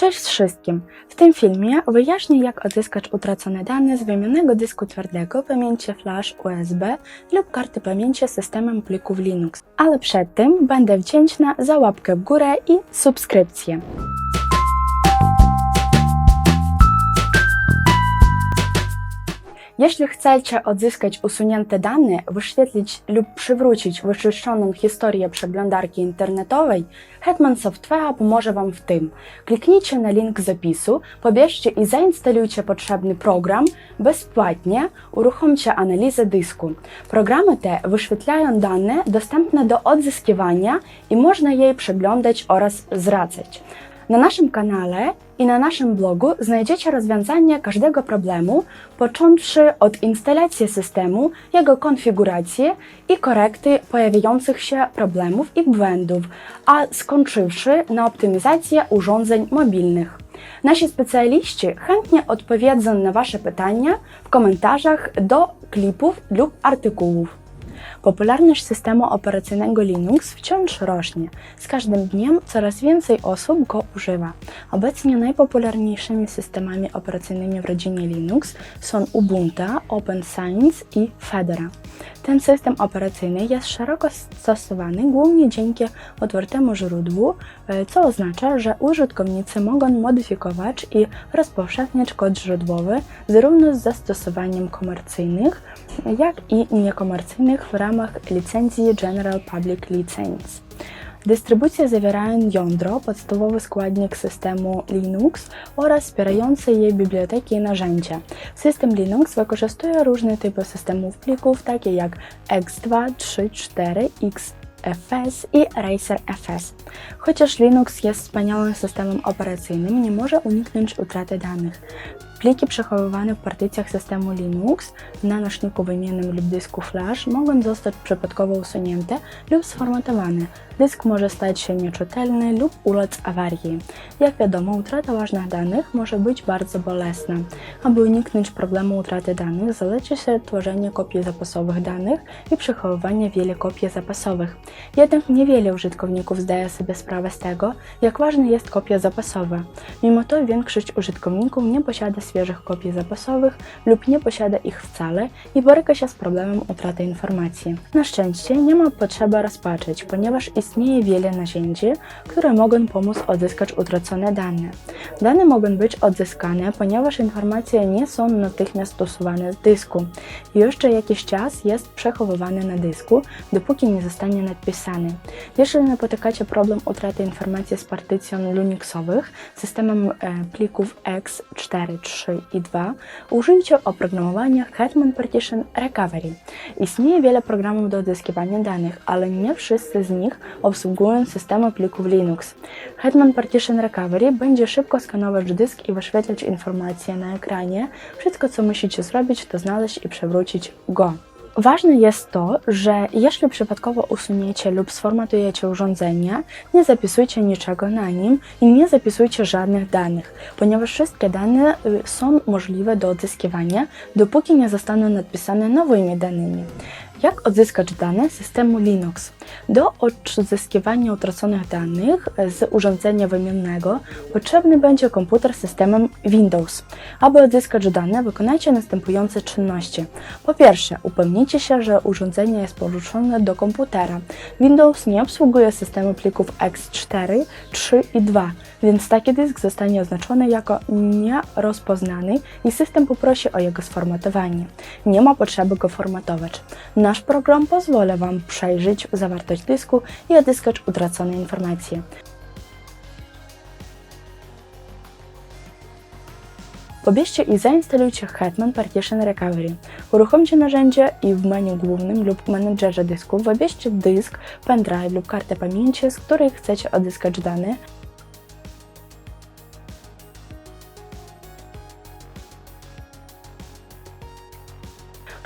Cześć wszystkim! W tym filmie wyjaśnię jak odzyskać utracone dane z wymienionego dysku twardego, pamięci flash USB lub karty pamięci systemem plików Linux. Ale przed tym będę wdzięczna za łapkę w górę i subskrypcję. Jeśli chcecie odzyskać usunięte dane, wyświetlić lub przywrócić wyczyszczoną historię przeglądarki internetowej, Hetman Software pomoże Wam w tym. Kliknijcie na link zapisu, pobierzcie i zainstalujcie potrzebny program bezpłatnie, uruchomcie analizę dysku. Programy te wyświetlają dane dostępne do odzyskiwania i można je przeglądać oraz zwracać. Na naszym kanale i na naszym blogu znajdziecie rozwiązanie każdego problemu, począwszy od instalacji systemu, jego konfiguracji i korekty pojawiających się problemów i błędów, a skończywszy na optymizacji urządzeń mobilnych. Nasi specjaliści chętnie odpowiedzą na Wasze pytania w komentarzach do klipów lub artykułów. Popularność systemu operacyjnego Linux wciąż rośnie. Z każdym dniem coraz więcej osób go używa. Obecnie najpopularniejszymi systemami operacyjnymi w rodzinie Linux są Ubuntu, OpenScience i Fedora. Ten system operacyjny jest szeroko stosowany głównie dzięki otwartemu źródłu, e, co oznacza, że użytkownicy mogą modyfikować i rozpowszechniać kod źródłowy zarówno z zastosowaniem komercyjnych, jak i niekomercyjnych w ramach licencji General Public License. Dystrybucje zawierają jądro, podstawowy składnik systemu Linux oraz wspierające je biblioteki i narzędzia. System Linux wykorzystuje różne typy systemów plików, takie jak X2, 3, 4, X, FS i Racer FS. Chociaż Linux jest wspaniałym systemem operacyjnym, nie może uniknąć utraty danych. Pliki przechowywane w partycjach systemu Linux na nośniku wymiennym lub dysku flash mogą zostać przypadkowo usunięte lub sformatowane. Dysk może stać się nieczytelny lub ulec awarii. Jak wiadomo, utrata ważnych danych może być bardzo bolesna. Aby uniknąć problemu utraty danych, zaleca się tworzenie kopii zapasowych danych i przechowywanie wielu kopii zapasowych. Jednak niewiele użytkowników zdaje sobie sprawę z tego, jak ważna jest kopia zapasowa. Mimo to większość użytkowników nie posiada świeżych kopii zapasowych lub nie posiada ich wcale i boryka się z problemem utraty informacji. Na szczęście nie ma potrzeby rozpaczać, ponieważ istnieje wiele narzędzi, które mogą pomóc odzyskać utracone dane. Dane mogą być odzyskane, ponieważ informacje nie są natychmiast stosowane z dysku. Jeszcze jakiś czas jest przechowywany na dysku, dopóki nie zostanie nadpisany. Jeśli napotykacie problem utraty informacji z partycjon Linuxowych systemem e, plików X4, 3 i 2, użyjcie oprogramowania Hetman Partition Recovery. Istnieje wiele programów do odzyskiwania danych, ale nie wszyscy z nich obsługują systemy plików Linux. Hetman Partition Recovery będzie szybko skanować dysk i wyświetlać informacje na ekranie. Wszystko, co musicie zrobić, to znaleźć i przewrócić go. Ważne jest to, że jeśli przypadkowo usuniecie lub sformatujecie urządzenie, nie zapisujcie niczego na nim i nie zapisujcie żadnych danych, ponieważ wszystkie dane y, są możliwe do odzyskiwania, dopóki nie zostaną nadpisane nowymi danymi. Jak odzyskać dane z systemu Linux? Do odzyskiwania utraconych danych z urządzenia wymiennego potrzebny będzie komputer z systemem Windows. Aby odzyskać dane, wykonajcie następujące czynności. Po pierwsze, upewnijcie się, że urządzenie jest podłączone do komputera. Windows nie obsługuje systemu plików X4, 3 i 2, więc taki dysk zostanie oznaczony jako nierozpoznany i system poprosi o jego sformatowanie. Nie ma potrzeby go formatować. Nasz program pozwoli Wam przejrzeć zawartość dysku i odzyskać utracone informacje. Pobierzcie i zainstalujcie Hetman Partition Recovery. Uruchomcie narzędzie i w menu głównym lub menedżerze dysku wybierzcie dysk, pendrive lub kartę pamięci, z której chcecie odzyskać dane,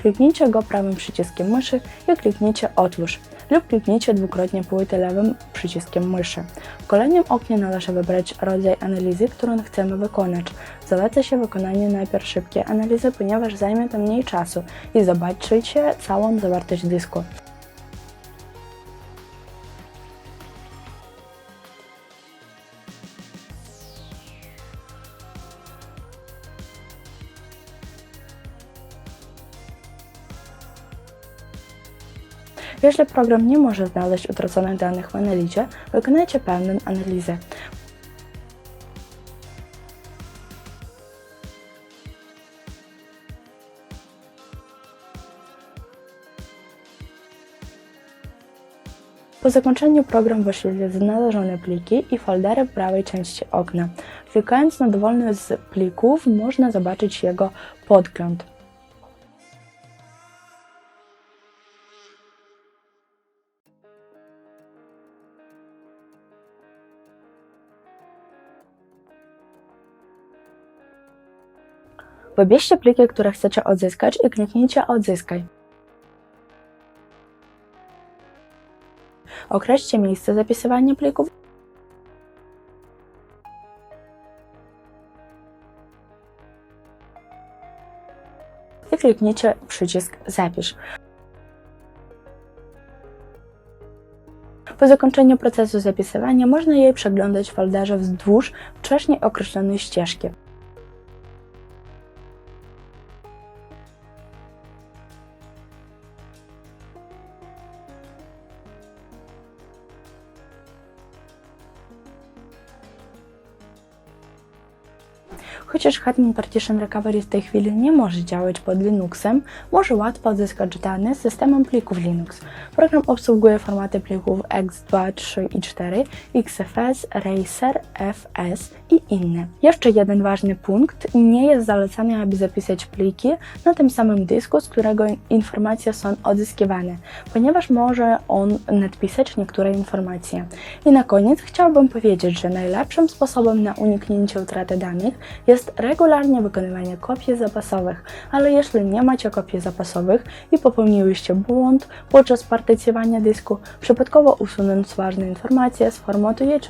Kliknijcie go prawym przyciskiem myszy i kliknijcie Otwórz lub kliknijcie dwukrotnie płytę lewym przyciskiem myszy. W kolejnym oknie należy wybrać rodzaj analizy, którą chcemy wykonać. Zaleca się wykonanie najpierw szybkiej analizy, ponieważ zajmie to mniej czasu i zobaczycie całą zawartość dysku. Jeśli program nie może znaleźć utraconych danych w analizie, wykonajcie pełną analizę. Po zakończeniu program wyświetli znalezione pliki i foldery w prawej części okna. Klikając na dowolny z plików można zobaczyć jego podgląd. Wybierzcie pliki, które chcecie odzyskać i kliknijcie Odzyskaj. Określcie miejsce zapisywania plików i kliknijcie przycisk Zapisz. Po zakończeniu procesu zapisywania można jej przeglądać w folderze wzdłuż wcześniej określonej ścieżki. Chociaż Hetman Partition Recovery w tej chwili nie może działać pod Linuxem, może łatwo odzyskać dane z systemem plików Linux. Program obsługuje formaty plików x2, 3 i 4, XFS, Racer, FS i inne. Jeszcze jeden ważny punkt. Nie jest zalecane, aby zapisać pliki na tym samym dysku, z którego informacje są odzyskiwane, ponieważ może on nadpisać niektóre informacje. I na koniec chciałabym powiedzieć, że najlepszym sposobem na uniknięcie utraty danych jest regularnie wykonywanie kopii zapasowych, ale jeśli nie macie kopii zapasowych i popełniłyście błąd podczas partycjowania dysku, przypadkowo usunąc ważne informacje z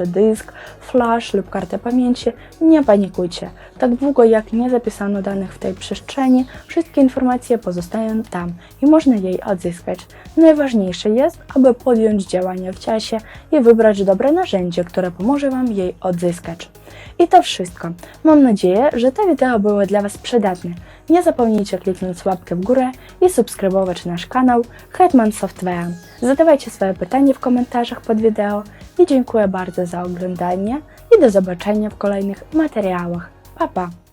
dysk, flash lub kartę pamięci, nie panikujcie. Tak długo jak nie zapisano danych w tej przestrzeni, wszystkie informacje pozostają tam i można jej odzyskać. Najważniejsze jest, aby podjąć działania w czasie i wybrać dobre narzędzie, które pomoże Wam jej odzyskać. I to wszystko. Mam nadzieję, że to wideo było dla Was przydatne. Nie zapomnijcie kliknąć łapkę w górę i subskrybować nasz kanał Hetman Software. Zadawajcie swoje pytania w komentarzach pod wideo i dziękuję bardzo za oglądanie i do zobaczenia w kolejnych materiałach. Pa pa!